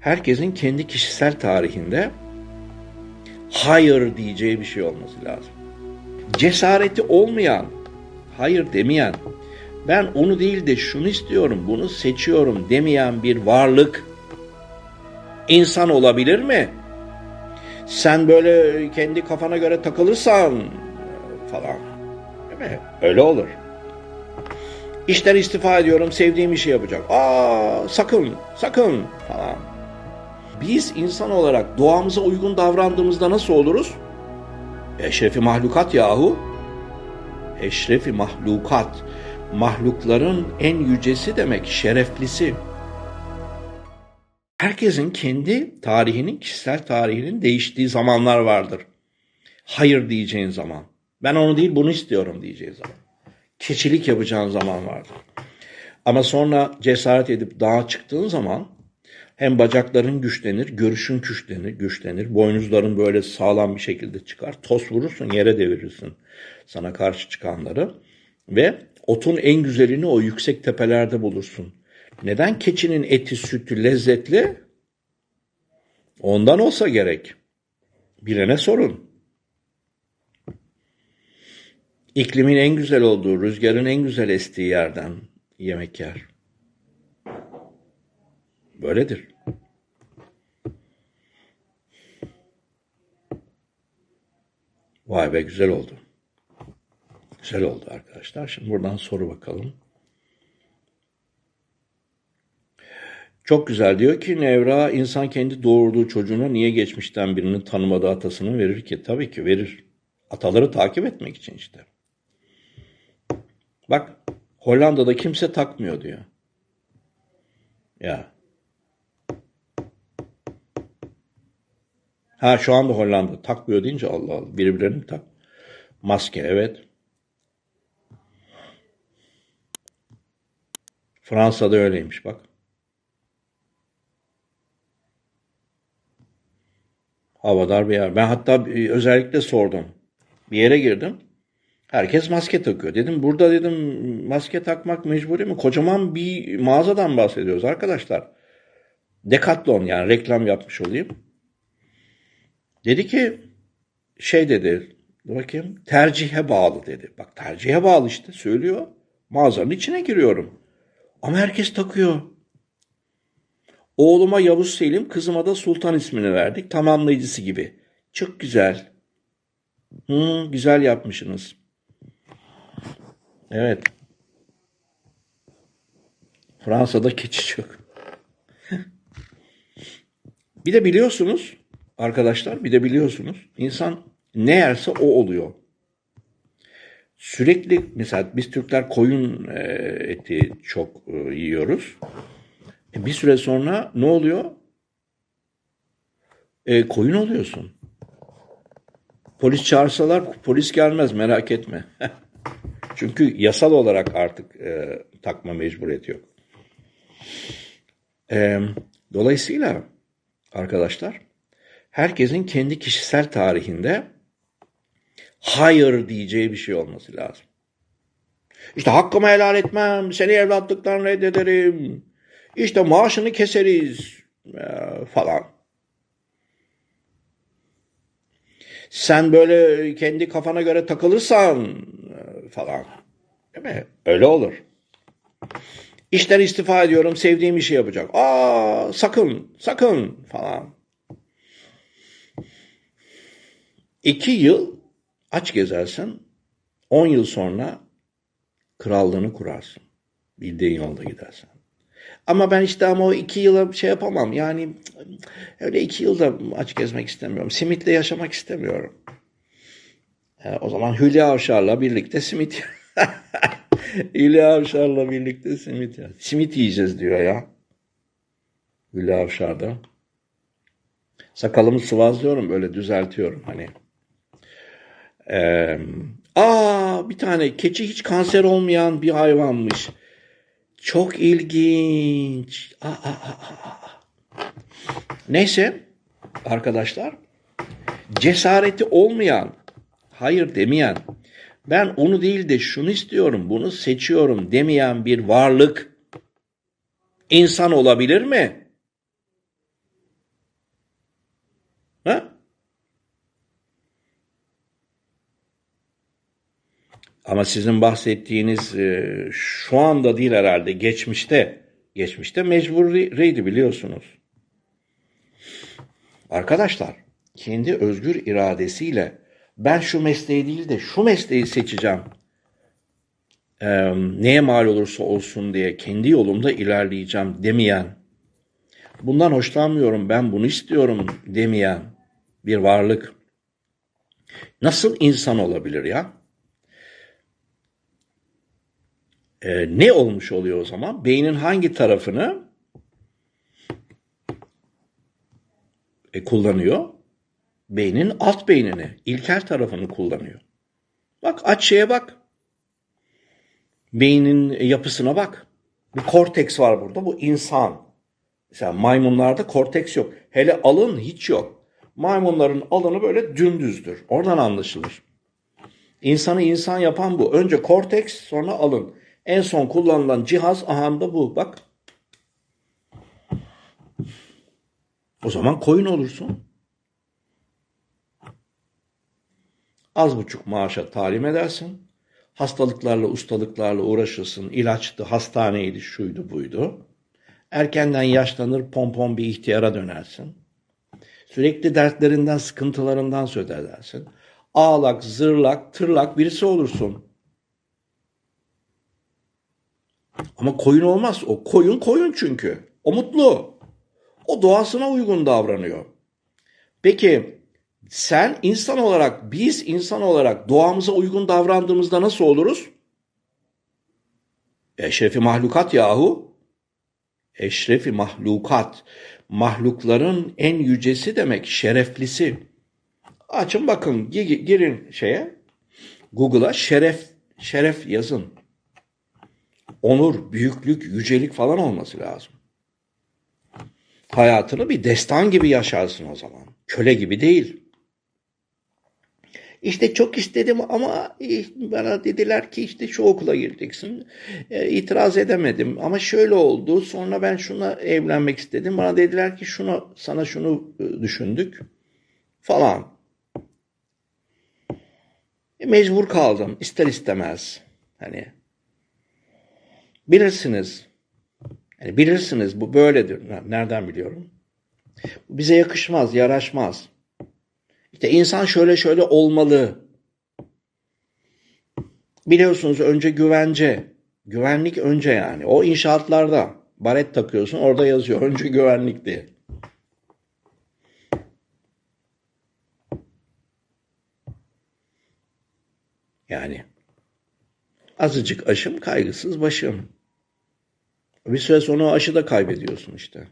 herkesin kendi kişisel tarihinde hayır diyeceği bir şey olması lazım. Cesareti olmayan, hayır demeyen, ben onu değil de şunu istiyorum, bunu seçiyorum demeyen bir varlık insan olabilir mi? Sen böyle kendi kafana göre takılırsan falan. Değil mi? Öyle olur. İşten istifa ediyorum, sevdiğim işi yapacak. Aa sakın, sakın falan. Biz insan olarak doğamıza uygun davrandığımızda nasıl oluruz? Eşrefi mahlukat yahu. Eşrefi mahlukat. Mahlukların en yücesi demek, şereflisi. Herkesin kendi tarihinin, kişisel tarihinin değiştiği zamanlar vardır. Hayır diyeceğin zaman. Ben onu değil bunu istiyorum diyeceğin zaman. Keçilik yapacağın zaman vardır. Ama sonra cesaret edip dağa çıktığın zaman hem bacakların güçlenir, görüşün güçlenir, güçlenir. Boynuzların böyle sağlam bir şekilde çıkar. Toz vurursun, yere devirirsin sana karşı çıkanları. Ve otun en güzelini o yüksek tepelerde bulursun. Neden keçinin eti, sütü lezzetli? Ondan olsa gerek. Bilene sorun. İklimin en güzel olduğu, rüzgarın en güzel estiği yerden yemek yer. Böyledir. Vay be güzel oldu. Güzel oldu arkadaşlar. Şimdi buradan soru bakalım. Çok güzel diyor ki Nevra insan kendi doğurduğu çocuğuna niye geçmişten birinin tanımadığı atasını verir ki? Tabii ki verir. Ataları takip etmek için işte. Bak Hollanda'da kimse takmıyor diyor. Ya. Ha şu anda Hollanda takmıyor deyince Allah Allah birbirlerini tak. Maske evet. Fransa'da öyleymiş bak. Havadar bir yer. Ben hatta özellikle sordum. Bir yere girdim. Herkes maske takıyor. Dedim burada dedim maske takmak mecburi mi? Kocaman bir mağazadan bahsediyoruz arkadaşlar. Decathlon yani reklam yapmış olayım. Dedi ki şey dedi bakayım tercihe bağlı dedi. Bak tercihe bağlı işte söylüyor. Mağazanın içine giriyorum. Ama herkes takıyor. Oğluma Yavuz Selim, kızıma da Sultan ismini verdik. Tamamlayıcısı gibi. Çok güzel. Hı, güzel yapmışsınız. Evet. Fransa'da keçi çok. bir de biliyorsunuz arkadaşlar, bir de biliyorsunuz insan ne yerse o oluyor. Sürekli mesela biz Türkler koyun e, eti çok e, yiyoruz. E, bir süre sonra ne oluyor? E, koyun oluyorsun. Polis çağırsalar polis gelmez merak etme. Çünkü yasal olarak artık e, takma mecburiyeti yok. E, dolayısıyla arkadaşlar herkesin kendi kişisel tarihinde hayır diyeceği bir şey olması lazım. İşte hakkımı helal etmem, seni evlatlıktan reddederim, işte maaşını keseriz e, falan. Sen böyle kendi kafana göre takılırsan e, falan. Değil mi? Öyle olur. İşten istifa ediyorum, sevdiğim işi yapacak. Aa sakın, sakın falan. İki yıl aç gezersin, on yıl sonra krallığını kurarsın. Bildiğin yolda gidersen. Ama ben işte ama o iki yıla şey yapamam. Yani öyle iki yılda aç gezmek istemiyorum. Simitle yaşamak istemiyorum. E, o zaman Hülya Avşar'la birlikte simit. Hülya Avşar'la birlikte simit. ya. Simit yiyeceğiz diyor ya. Hülya Avşar'da. Sakalımı sıvazlıyorum böyle düzeltiyorum hani. Ee, aa bir tane keçi hiç kanser olmayan bir hayvanmış. Çok ilginç. Aa, aa, aa. Neyse arkadaşlar cesareti olmayan, hayır demeyen, ben onu değil de şunu istiyorum, bunu seçiyorum demeyen bir varlık insan olabilir mi? Ama sizin bahsettiğiniz e, şu anda değil herhalde geçmişte. Geçmişte mecburiydi biliyorsunuz. Arkadaşlar kendi özgür iradesiyle ben şu mesleği değil de şu mesleği seçeceğim. e, neye mal olursa olsun diye kendi yolumda ilerleyeceğim demeyen, bundan hoşlanmıyorum ben bunu istiyorum demeyen bir varlık nasıl insan olabilir ya? E, ne olmuş oluyor o zaman? Beynin hangi tarafını e, kullanıyor? Beynin alt beynini, ilkel tarafını kullanıyor. Bak aç şeye bak. Beynin yapısına bak. Bir korteks var burada. Bu insan. Mesela maymunlarda korteks yok. Hele alın hiç yok. Maymunların alını böyle dümdüzdür. Oradan anlaşılır. İnsanı insan yapan bu. Önce korteks sonra alın. En son kullanılan cihaz aha da bu. Bak. O zaman koyun olursun. Az buçuk maaşa talim edersin. Hastalıklarla, ustalıklarla uğraşırsın. İlaçtı, hastaneydi, şuydu, buydu. Erkenden yaşlanır, pompon bir ihtiyara dönersin. Sürekli dertlerinden, sıkıntılarından söz edersin. Ağlak, zırlak, tırlak birisi olursun. Ama koyun olmaz. O koyun koyun çünkü. O mutlu. O doğasına uygun davranıyor. Peki sen insan olarak, biz insan olarak doğamıza uygun davrandığımızda nasıl oluruz? Eşrefi mahlukat yahu. Eşrefi mahlukat. Mahlukların en yücesi demek, şereflisi. Açın bakın, gi- girin şeye, Google'a şeref, şeref yazın. Onur, büyüklük, yücelik falan olması lazım. Hayatını bir destan gibi yaşarsın o zaman. Köle gibi değil. İşte çok istedim ama bana dediler ki işte şu okula gireceksin. E, itiraz edemedim ama şöyle oldu. Sonra ben şuna evlenmek istedim. Bana dediler ki şunu sana şunu e, düşündük falan. E, mecbur kaldım ister istemez. Hani bilirsiniz. Yani bilirsiniz bu böyledir. Nereden biliyorum? Bize yakışmaz, yaraşmaz. İşte insan şöyle şöyle olmalı. Biliyorsunuz önce güvence. Güvenlik önce yani. O inşaatlarda baret takıyorsun orada yazıyor önce güvenlik diye. Yani azıcık aşım kaygısız başım. Bir süre sonra o aşı da kaybediyorsun işte.